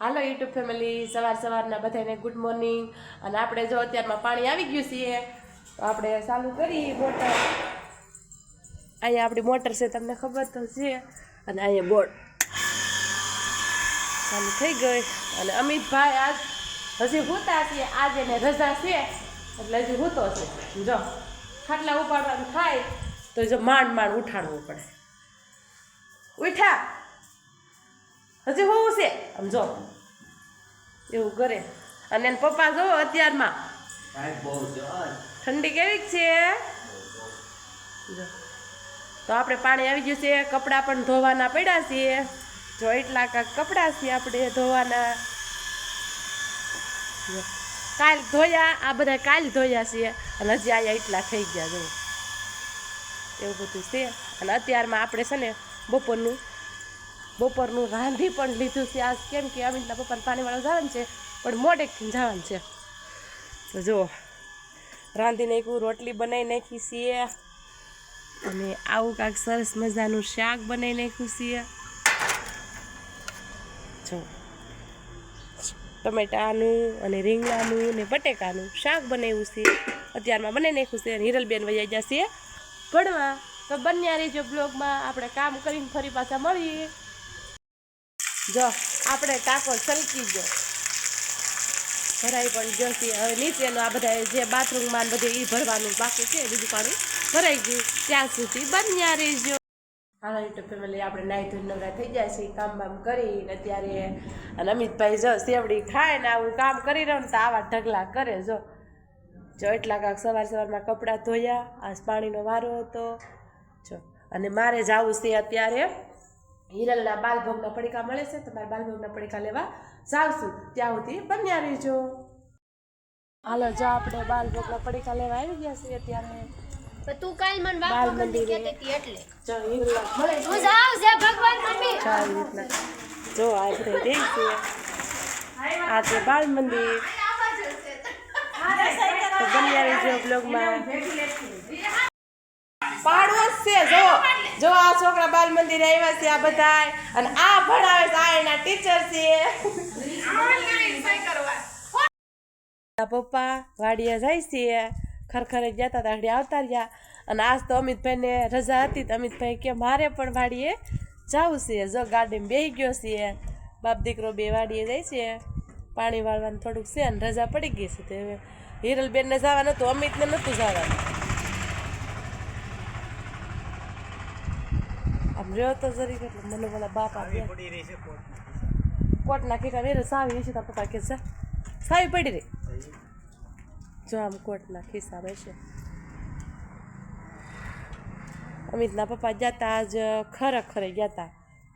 હાલો YouTube family, સવાર સવારના બધાને ગુડ મોર્નિંગ અને આપણે જો અત્યારમાં પાણી આવી ગયું છે તો આપણે ચાલુ કરી મોટર. અહીંયા આપણી મોટર છે, તમને ખબર તો છે. અને અહીંયા બોર્ડ ચાલુ થઈ ગઈ. અને અમિતભાઈ આજ, હજી હુતા છે, આજે ને રજા છે. એટલે હજી હુતો છે. જો, ખાટલા ઉપાડવાનું થાય, તો જો માંડ માંડ ઉઠાડવું પડે. ઉઠા. હજી હોવું છે. આમ જો એવું કરે. અને એના પપ્પા જો અત્યારમાં. ઠંડી કેવી છે? તો આપણે પાણી આવી ગયું છે કપડાં પણ ધોવાના પડ્યા છે. જો એટલા કાંક કપડાં છે આપણે ધોવાના. કાલ ધોયા આ બધા કાલ ધોયા છે. અને હજી આયા એટલા થઈ ગયા જો. એવું બધું છે. અને અત્યારમાં આપણે છે ને બપોરનું બપોરનું રાંધી પણ લીધું છે. આજ કેમ કે અમિતના પપ્પાને પાણીવાળા જવાનું છે, પણ મોડેકથી જવાનું છે. તો જો રાંધી નાખ્યું રોટલી બનાવી નાખી છીએ. અને આવું કાંઈક સરસ મજાનું શાક બનાવી નાખ્યું છીએ. જો ટમેટાનું અને રીંગણાનું ને બટેકાનું શાક બનાવ્યું છે. અત્યારમાં બનાવી નાખ્યું છે અને હિરલબેન વૈયા જશે ભણવા. તો બન્યા રહેજો બ્લોગમાં. આપણે કામ કરીને ફરી પાછા મળીએ. જો, આપણે ટાંકો સલકી ગયો. ભરાઈ પણ ગયો હવે નીચેનું આ બધા જે બાથરૂમમાં બધે એ ભરવાનું બાકી છે, બીજું પાણી ભરાઈ ગયું. ત્યાં સુધી બન્યા રહેજો. હાલો, યુટ્યુબ ફેમિલી, આપણે નાહી ધોઈ નવરા થઈ જાય છે કામ બામ કરીને અત્યારે અને અમિતભાઈ જો સેવડી ખાય ને આવું કામ કરી રહ્યો ને તો આવા ઢગલા કરે, જો. જો, એટલા કાંક સવાર સવારમાં કપડાં ધોયા આ પાણીનો વારો હતો. જો, અને મારે જવું છે અત્યારે હિરલના બાલભોગના પડીકા મળે છે તો મારે બાલભોગના પડીકા લેવા જાવશું. ત્યાં સુધી બન્યા રહેજો. હાલો જો આપણે બાલભોગના પડીકા લેવા આવી ગયા છીએ અત્યારે. પણ તું કાલ મને બાલ મંદિર. કહેતી એટલે. જો હિરલા મળે હું જાઉં છે ભગવાન મમ્મી જો રીતના જો આ છે બાળ મંદિર. તો બન્યા રહેજો બ્લોગમાં પાડવો જ છે. જો જો આ છોકરા બાલ મંદિર આવ્યા છે આ બધા અને આ ભણાવે છે, આ એના ટીચર છે. પપ્પા વાડીએ જાય છે. ખરખરે ગયા હતા તાડી આવતા રહ્યા. અને આજ તો અમિતભાઈને રજા હતી, તો અમિતભાઈ કે મારે પણ વાડીએ જવું છે. જો ગાડીમાં બેહી ગયો છે. બાપ દીકરો બે વાડીએ જાય છે. પાણી વાળવાનું થોડુંક છે અને રજા પડી ગઈ છે. તે હવે હિરલબેનને જવાનું હતું, અમિતને નહોતું જવાનું. આમ રહ્યો તો જરી એટલે મને પેલા બાપ આપ્યા કોટ નાખી કાઢે રે સાવી છે તારા પપ્પા કે છે સાવી પડી રહી. જો આમ કોટના ખિસ્સા છે અમિતના પપ્પા જતા આજ ખરેખરે ગયા હતા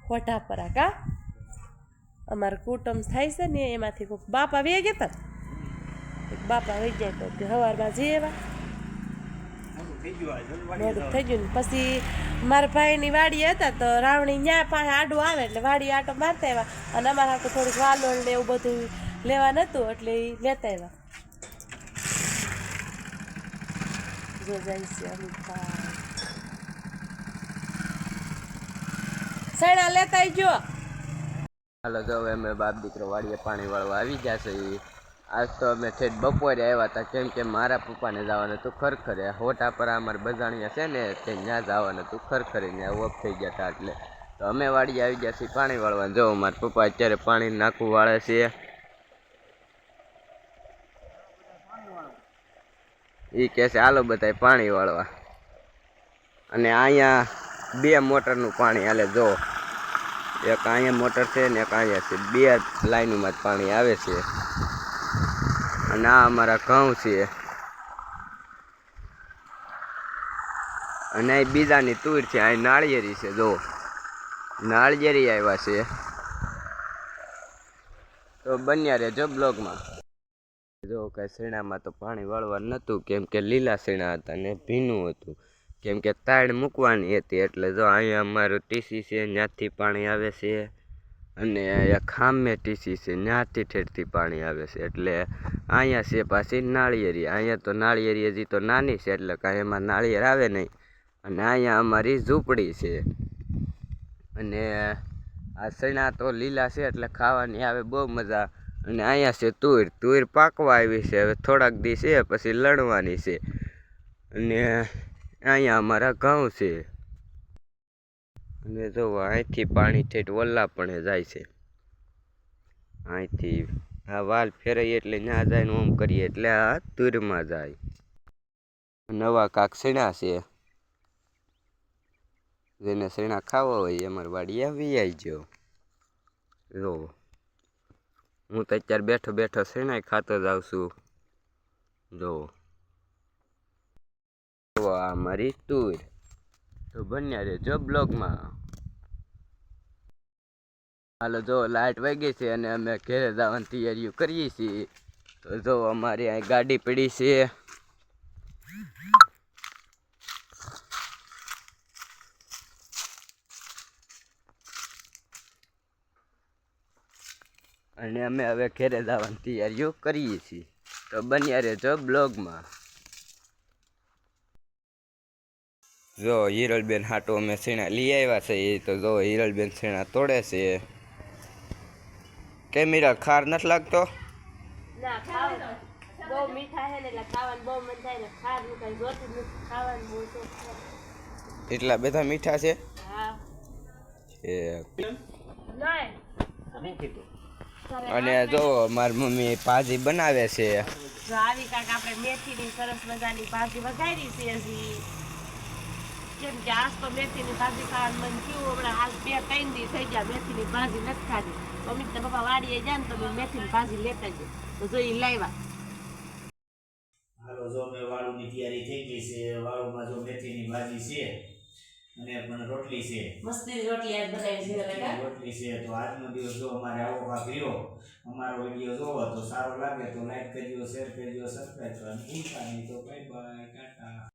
હોઠા પર કા? અમારે કુટુંબ થાય છે ને એમાંથી બાપા વે ગયા હતા બાપા વે ગયા તો તે સવારમાં જઈએ એવા મોડું થઈ ગયું પછી મારા ભાઈની વાડી હતા તો રાવણી ન્યા પાસે આડું આવે એટલે વાડી આટો મારતા આવ્યા. અને અમારા હાટું થોડુંક વાલોળ ને એવું બધું લેવા નતું એટલે એ લેતા આવ્યા. સૈણા લેતા જો હાલો તો હવે અમે બાપ દીકરો વાડીએ પાણી વાળવા આવી ગયા છે. ઈ. આજ તો અમે ઠેઠ બપોરે આવ્યા હતા, કેમ કે મારા પપ્પાને જવાનું હતું ખરખરે. હોટા પર અમારા બજાણિયા છે ને, તે ત્યાં જવાનું હતું ખરખરીને ઓફ થઈ ગયા હતા એટલે. તો અમે વાડી આવી ગયા છીએ પાણી વાળવા જો, મારા પપ્પા અત્યારે પાણી નાખવું વાળે છે. એ કહે છે, હાલો બધાય પાણી વાળવા. અને અહીંયા બે મોટરનું પાણી હાલે, જો. એક અહીંયા મોટર છે ને એક અહીંયા છે. બે લાઈનોમાં જ પાણી આવે છે. અને આ અમારા ઘઉં છે. અને અહીં બીજાની તુર છે અહીં નાળિયેરી છે, જો. નાળિયેરી આવ્યા છે. તો બન્યા રહેજો બ્લોગમાં. જો કે શેણામાં તો પાણી વાળવા નહોતું કેમ કે લીલા શેણા હતા ને ભીનું હતું. કેમ કે તાળ મૂકવાની હતી, એટલે જો અહીંયા અમારું ટીસી છે ત્યાંથી પાણી આવે છે. અને અહીંયા ખામે ટીસી છે ત્યાંથી ઠેરથી પાણી આવે છે, એટલે અહીંયા છે પાછી નાળિયેરી. અહીંયા તો નાળિયેરી હજી તો નાની છે એટલે કાંઈ એમાં નાળિયેર આવે નહીં. અને અહીંયા અમારી ઝૂંપડી છે. અને આ સણા તો લીલા છે એટલે ખાવાની આવે બહુ મજા. અને અહીંયા છે તુર તુર પાકવા આવી છે. હવે થોડાક દી છે, પછી લણવાની છે. અને અહીંયા અમારા ઘઉં છે. અને જો અહીંથી પાણી ઠેઠ વલ્લા પણ જાય છે. અહીંથી આ વાલ ફેરાઈએ એટલે ના જાય ને ઓમ કરીએ એટલે આ તુરમાં જાય. નવા કાક સીણા છે. જેને સીણા ખાવા હોય અમારી વાડી આવી આવજો જો, હું તો અત્યારે બેઠો બેઠો સણાય ખાતો જ આવશું જો. આ મારી ટૂર તો બન્યા રે જો બ્લોગમાં. હાલો જો લાઇટ વાગી છે અને અમે ઘેરે જવાની તૈયારીઓ કરીએ છીએ. તો જો અમારી અહીં ગાડી પડી છે. અને અમે હવે ઘેરે જવાની તૈયારીઓ કરીએ છીએ. તો બન્યા રહેજો બ્લોગમાં. જો હિરલબેન હાટો અમે શેણા લઈ આવ્યા છે. તો જો હિરલબેન શેણા તોડે છે. કેમ હિરલ ખાર નથી લાગતો? ના ખાવ બહુ મીઠા છે એટલે ખાવાનું બહુ મન થાય ને ખાવાનું કઈ જોતું નથી. ખાવાનું બહુ છે. એટલા બધા મીઠા છે? એ. અને જો મારી મમ્મી ભાજી બનાવે છે. આવી કાંક આપણે મેથીની સરસ મજાની ભાજી વઘારી છે હજી કેમ કે આજ તો મેથીની ભાજી ખાવાનું મન થયું હમણાં હાલ બે ત્રણ દી થઈ ગયા મેથીની ભાજી નથી ખાધી. મમ્મી તો પપ્પા વાડીએ જાય ને તો મેં મેથીની ભાજી લેતા જ તો જોઈ લાવ્યા. હાલો જો મેં વાળુની તૈયારી થઈ ગઈ છે વાળુમાં જો મેથીની ભાજી છે અને પણ રોટલી છે. મસ્તી રોટલી આજ બનાવી છે રોટલી છે તો આજનો દિવસ જો અમારે આવો ભાગ રહ્યો અમારો વીડિયો જોવો તો સારો લાગે તો લાઈક કરજો શેર કરજો સબસ્ક્રાઈબ કરજો નહીં તો બાય બાય ટાટા.